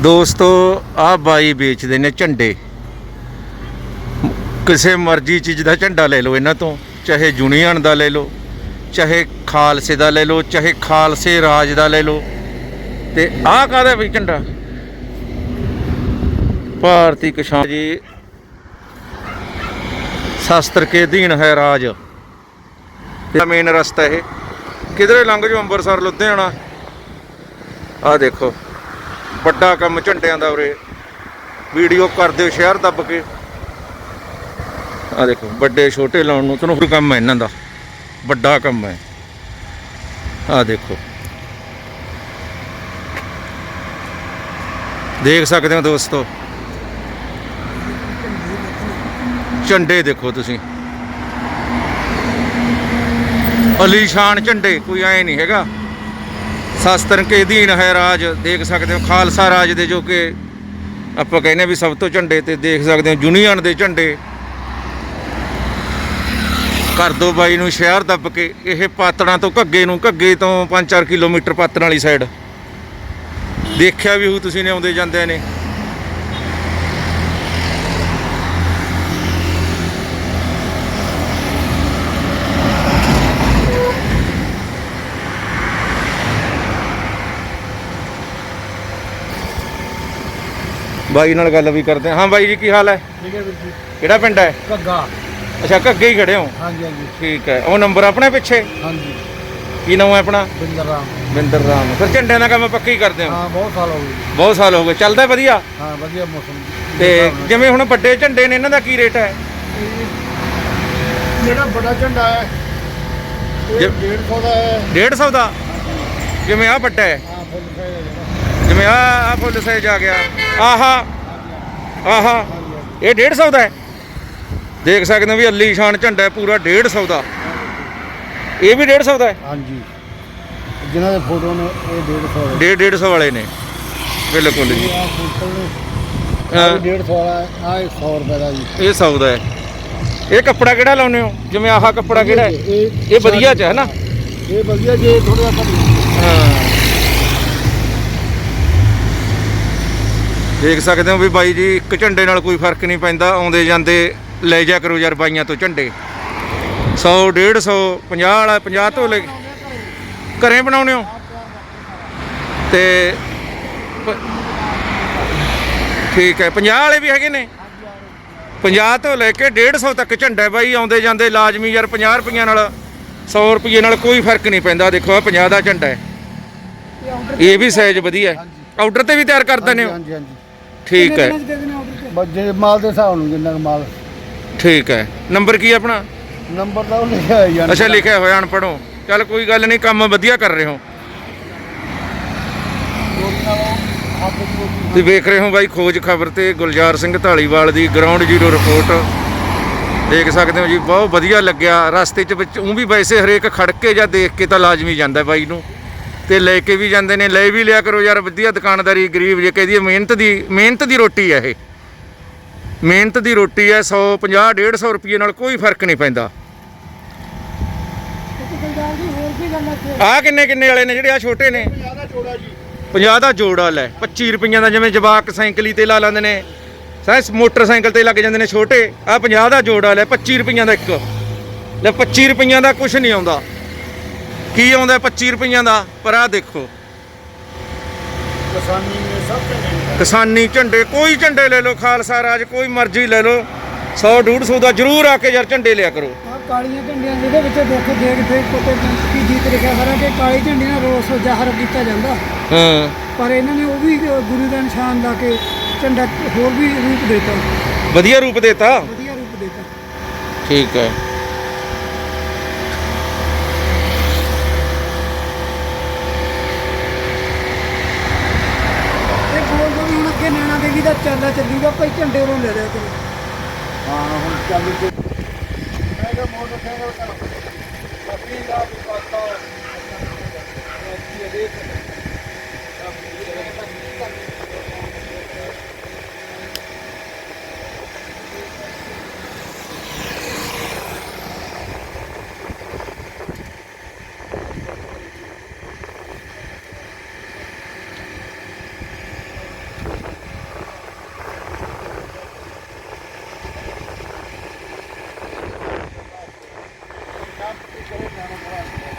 ਦੋਸਤੋ ਆ ਬਾਈ ਵੇਚਦੇ ਨੇ ਝੰਡੇ। ਕਿਸੇ ਮਰਜ਼ੀ ਚੀਜ਼ ਦਾ ਝੰਡਾ ਲੈ ਲਓ ਇਹਨਾਂ ਤੋਂ, ਚਾਹੇ ਯੂਨੀਅਨ ਦਾ ਲੈ ਲਓ, ਚਾਹੇ ਖਾਲਸੇ ਦਾ ਲੈ ਲਓ, ਚਾਹੇ ਖਾਲਸੇ ਰਾਜ ਦਾ ਲੈ ਲਓ। ਤੇ ਆਹ ਕਾਹਦਾ ਵੀ ਝੰਡਾ? ਭਾਰਤੀ ਕਿਸਾਨ ਜੀ, ਸ਼ਾਸਤਰ ਕੇ ਅਧੀਨ ਹੈ ਰਾਜ। ਤੇ ਮੇਨ ਰਸਤਾ ਇਹ। ਕਿਧਰੇ ਲੰਘ ਜਾਓ ਅੰਮ੍ਰਿਤਸਰ ਲੁਧਿਆਣਾ? ਆਹ ਦੇਖੋ। ਵੱਡਾ ਕੰਮ ਝੰਡਿਆਂ ਦਾ ਉਰੇ। ਵੀਡੀਓ ਕਰ ਦਿਓ ਸ਼ੇਅਰ ਦੱਬ ਕੇ। ਆ ਦੇਖੋ, ਵੱਡੇ ਛੋਟੇ ਲਾਉਣ ਨੂੰ ਤੁਹਾਨੂੰ ਹੋਰ ਕੰਮ ਹੈ ਇਹਨਾਂ ਦਾ। ਵੱਡਾ ਕੰਮ ਹੈ। ਆ ਦੇਖੋ। ਦੇਖ ਸਕਦੇ ਹੋ ਦੋਸਤੋ। ਝੰਡੇ ਦੇਖੋ ਤੁਸੀਂ। ਅਲੀਸ਼ਾਨ ਝੰਡੇ, ਕੋਈ ਐ ਨਹੀਂ ਹੈਗਾ। ਸ਼ਸਤਰ ਕੇ ਅਧੀਨ ਹੈ ਰਾਜ, ਦੇਖ ਸਕਦੇ ਹੋ ਖਾਲਸਾ ਰਾਜ ਦੇ ਜੋ ਕਿ ਆਪਾਂ ਕਹਿੰਦੇ ਵੀ ਸਭ ਤੋਂ ਝੰਡੇ ਤੇ ਦੇਖ ਸਕਦੇ ਹੋ, ਯੂਨੀਅਨ ਦੇ ਝੰਡੇ। ਕਰ ਦੋ ਬਾਈ ਨੂੰ ਸ਼ਹਿਰ ਦੱਬ ਕੇ, ਇਹ ਪਾਤੜਾਂ ਤੋਂ ਘੱਗੇ ਨੂੰ, ਘੱਗੇ ਤੋਂ 5-4 ਕਿਲੋਮੀਟਰ ਪਾਤੜਾਂ ਵਾਲੀ ਸਾਈਡ ਦੇਖਿਆ ਵੀ ਹੋ ਤੁਸੀਂ ਨੇ ਆਉਂਦੇ ਜਾਂਦੇ ਨੇ। ਬਾਈ ਨਾਲ ਗੱਲ ਵੀ ਕਰਦੇ ਹਾਂ। ਹਾਂ ਬਾਈ ਜੀ ਕੀ ਹਾਲ ਹੈ? ਠੀਕ ਹੈ ਵੀਰ ਜੀ। ਕਿਹੜਾ ਪਿੰਡ ਹੈ? ਘੱਗਾ। ਅੱਛਾ ਘੱਗੇ ਹੀ ਖੜੇ ਹੋ। ਹਾਂਜੀ ਹਾਂਜੀ। ਠੀਕ ਹੈ। ਉਹ ਨੰਬਰ ਆਪਣੇ ਪਿੱਛੇ? ਹਾਂਜੀ। ਕੀ ਨਾਮ ਹੈ ਆਪਣਾ? ਬਿੰਦਰ ਰਾਮ। ਬਿੰਦਰ ਰਾਮ। ਫਿਰ ਝੰਡਿਆਂ ਦਾ ਕੰਮ ਪੱਕਾ ਕਰਦੇ ਹੋ? ਹਾਂ ਬਹੁਤ ਸਾਲ ਹੋ ਗਏ। ਬਹੁਤ ਸਾਲ ਹੋ ਗਏ। ਚੱਲਦਾ ਵਧੀਆ? ਹਾਂ ਵਧੀਆ ਮੌਸਮ। ਤੇ ਜਿਵੇਂ ਹੁਣ ਵੱਡੇ ਝੰਡੇ ਨੇ ਇਹਨਾਂ ਦਾ ਕੀ ਰੇਟ ਹੈ? ਜਿਹੜਾ ਬੜਾ ਝੰਡਾ ਹੈ ਇਹ ਜੇ- 150 ਦਾ ਹੈ। 150 ਦਾ? ਜਿਵੇਂ ਆ ਵੱਡਾ ਹੈ ਹਾਂ ਫੁੱਲ ਸਾਈਜ਼ ਹੈ ਜਿਹੜਾ ਜਿਵੇਂ ਆ ਆ ਫੁੱਲ ਸਾਈਜ਼ ਆ ਗਿਆ। ਆਹਾ ਆਹਾ ਇਹ 150 ਦਾ ਹੈ। ਦੇਖ ਸਕਦੇ ਹੋ ਵੀ ਅੱਲੀ ਸ਼ਾਨ ਝੰਡਾ ਹੈ ਪੂਰਾ 150 ਦਾ। ਇਹ ਵੀ 150 ਦਾ ਹੈ? ਹਾਂਜੀ। ਜਿਨ੍ਹਾਂ ਦੇ ਫੋਟੋ ਨੇ ਇਹ 150 ਦਾ ਡੇਢ 150 ਵਾਲੇ ਨੇ। ਬਿਲਕੁਲ ਜੀ। ਇਹ ਆ ਫੁੱਲ ਨੇ। ਹਾਂ। ਇਹ 150 ਵਾਲਾ ਆ 100 ਰੁਪਏ ਦਾ ਜੀ। ਇਹ 100 ਦਾ ਹੈ। ਇਹ ਕੱਪੜਾ ਕਿਹੜਾ ਲਾਉਨੇ ਹੋ? ਜਿਵੇਂ ਆਹ ਕੱਪੜਾ ਕਿਹੜਾ ਹੈ? ਇਹ ਇਹ ਵਧੀਆ ਚ ਹੈ ਨਾ? ਇਹ ਵਧੀਆ ਜੇ ਥੋੜਾ ਜਿਹਾ ਹਾਂ। ਦੇਖ ਸਕਦੇ ਹੋ ਵੀ ਬਾਈ ਜੀ ਇੱਕ ਝੰਡੇ ਨਾਲ ਕੋਈ ਫ਼ਰਕ ਨਹੀਂ ਪੈਂਦਾ ਆਉਂਦੇ ਜਾਂਦੇ ਲੈ ਜਾ ਕਰੋ ਯਾਰ ਬਾਈਆਂ ਤੋਂ ਝੰਡੇ। 100 150 50 ਵਾਲਾ 50 ਤੋਂ ਲੈ ਘਰੇ ਬਣਾਉਣੇ ਹੋ? ਤੇ ਠੀਕ ਹੈ 50 ਵਾਲੇ ਵੀ ਹੈਗੇ ਨੇ? 50 ਤੋਂ ਲੈ ਕੇ 150 ਤੱਕ ਝੰਡਾ ਬਾਈ ਆਉਂਦੇ ਜਾਂਦੇ ਲਾਜ਼ਮੀ ਯਾਰ 50 ਰੁਪਈਆਂ ਨਾਲ 100 ਰੁਪਏ ਨਾਲ ਕੋਈ ਫ਼ਰਕ ਨਹੀਂ ਪੈਂਦਾ ਦੇਖੋ ਆ 50 ਦਾ ਝੰਡਾ ਹੈ। ਇਹ ਵੀ ਸਾਈਜ਼ ਵਧੀਆ ਆਰਡਰ ਤੇ ਵੀ ਤਿਆਰ ਕਰ ਦਿੰਦੇ ਹੋ? ਹਾਂਜੀ ਹਾਂਜੀ। ਠੀਕ ਹੈ। ਬਸ ਜੇ ਮਾਲ ਦੇ ਹਿਸਾਬ ਨੂੰ ਜਿੰਨਾ ਕੁ ਮਾਲ। ਠੀਕ ਹੈ। ਨੰਬਰ ਕੀ ਹੈ ਆਪਣਾ? ਨੰਬਰ ਤਾਂ ਉਹ ਲਿਖਿਆ ਹੋਇਆ ਜਾਨ ਅੱਛਾ ਲਿਖਿਆ ਹੋਇਆ ਅਨਪੜ੍ਹੋ। ਚੱਲ ਕੋਈ ਗੱਲ ਨਹੀਂ ਕੰਮ ਵਧੀਆ ਕਰ ਰਹੇ ਹੋ। ਤੁਸੀਂ ਵੇਖ ਰਹੇ ਹੋ ਬਾਈ ਖੋਜ ਖਬਰ ਤੇ ਗੁਲਜ਼ਾਰ ਸਿੰਘ ਢਾਲੀਵਾਲ ਦੀ ਗਰਾਊਂਡ ਜ਼ੀਰੋ ਰਿਪੋਰਟ ਦੇਖ ਸਕਦੇ ਹੋ ਜੀ ਬਹੁਤ ਵਧੀਆ ਲੱਗਿਆ। ਰਸਤੇ 'ਚ ਵਿੱਚ ਉਹ ਵੀ ਵੈਸੇ ਹਰੇਕ ਖੜ ਕੇ ਜਾਂ ਦੇਖ ਕੇ ਤਾਂ ਲਾਜ਼ਮੀ ਜਾਂਦਾ ਬਾਈ ਨੂੰ। ਤੇ ਲੈ ਕੇ ਵੀ ਜਾਂਦੇ ਨੇ, ਲੈ ਵੀ ਲਿਆ ਕਰੋ ਯਾਰ, ਵਧੀਆ ਦੁਕਾਨਦਾਰੀ, ਗਰੀਬ ਜੇ ਕਹਦੀ ਮਿਹਨਤ ਦੀ ਮਿਹਨਤ ਦੀ ਰੋਟੀ ਹੈ ਇਹ। ਮਿਹਨਤ ਦੀ ਰੋਟੀ ਹੈ 100 50 150 ਰੁਪਏ ਨਾਲ ਕੋਈ ਫ਼ਰਕ ਨਹੀਂ ਪੈਂਦਾ। ਆ ਕਿੰਨੇ ਕਿੰਨੇ ਵਾਲੇ ਨੇ ਜਿਹੜੇ ਆ ਛੋਟੇ ਨੇ? ਜ਼ਿਆਦਾ 50 ਦਾ ਜੋੜਾ ਲੈ 25 ਰੁਪਈਆਂ ਦਾ ਜਿਵੇਂ ਜਵਾਕ ਸਾਈਕਲੀ ਤੇ ਲਾ ਲੈਂਦੇ ਨੇ। ਸਾਇਸ ਮੋਟਰਸਾਈਕਲ ਤੇ ਲੱਗ ਜਾਂਦੇ ਨੇ ਛੋਟੇ, ਆ 50 ਦਾ ਜੋੜਾ ਲੈ 25 ਰੁਪਈਆਂ ਦਾ ਇੱਕ। ਲੈ 25 ਰੁਪਈਆਂ ਦਾ ਕੁਝ ਨਹੀਂ ਆਉਂਦਾ। ਕੀ ਆਉਂਦਾ 25 ਰੁਪਈਆਂ ਦਾ? ਪਰ ਆ ਦੇਖੋ। ਕਿਸਾਨੀ ਨੇ ਸਭ ਚੰਗੇ ਕਿਸਾਨੀ ਝੰਡੇ ਕੋਈ ਝੰਡੇ ਲੈ ਲਓ ਖਾਲਸਾ ਰਾਜ ਕੋਈ ਮਰਜ਼ੀ ਲੈ ਲਓ। 100 150 ਦਾ ਜ਼ਰੂਰ ਆ ਕੇ ਯਾਰ ਝੰਡੇ ਲਿਆ ਕਰੋ। ਕਾਲੀਆਂ ਝੰਡੀਆਂ ਜਿਹਦੇ ਵਿੱਚ ਦੇਖੋ ਦੇਖ ਦੇਖ ਕੋਤੇ ਕੀ ਜੀਤ ਲਿਖਿਆ ਸਾਰਾ ਕਿ ਕਾਲੀ ਝੰਡੀ ਨਾਲ ਰੋਸ ਜ਼ਾਹਰ ਕੀਤਾ ਜਾਂਦਾ। ਹਾਂ। ਪਰ ਇਹਨਾਂ ਨੇ ਉਹ ਵੀ ਗੁਰੂ ਦਾ ਨਿਸ਼ਾਨ ਲਾ ਕੇ ਝੰਡਾ ਹੋਰ ਵੀ ਰੂਪ ਦਿੱਤਾ। ਵਧੀਆ ਰੂਪ ਦੇਤਾ। ਵਧੀਆ ਰੂਪ ਦਿੱਤਾ। ਠੀਕ ਹੈ ਇਹ ਬੋਲਦਾ ਵੀ ਹੁਣ ਅੱਗੇ ਨੈਣਾ ਦੇਵੀ ਦਾ ਚੱਲਦਾ ਚੱਲੂਗਾ ਭਾਈ ਝੰਡੇ ਉਰੋਂ ਲੈ ਲਿਆ ਕਰੋ। ਹਾਂ ਹੁਣ ਚੱਲ ਕੇ ਮੈਂ ਕਿਹਾ ਮੋਟਰਸਾਈਕਲ ਕਰ করে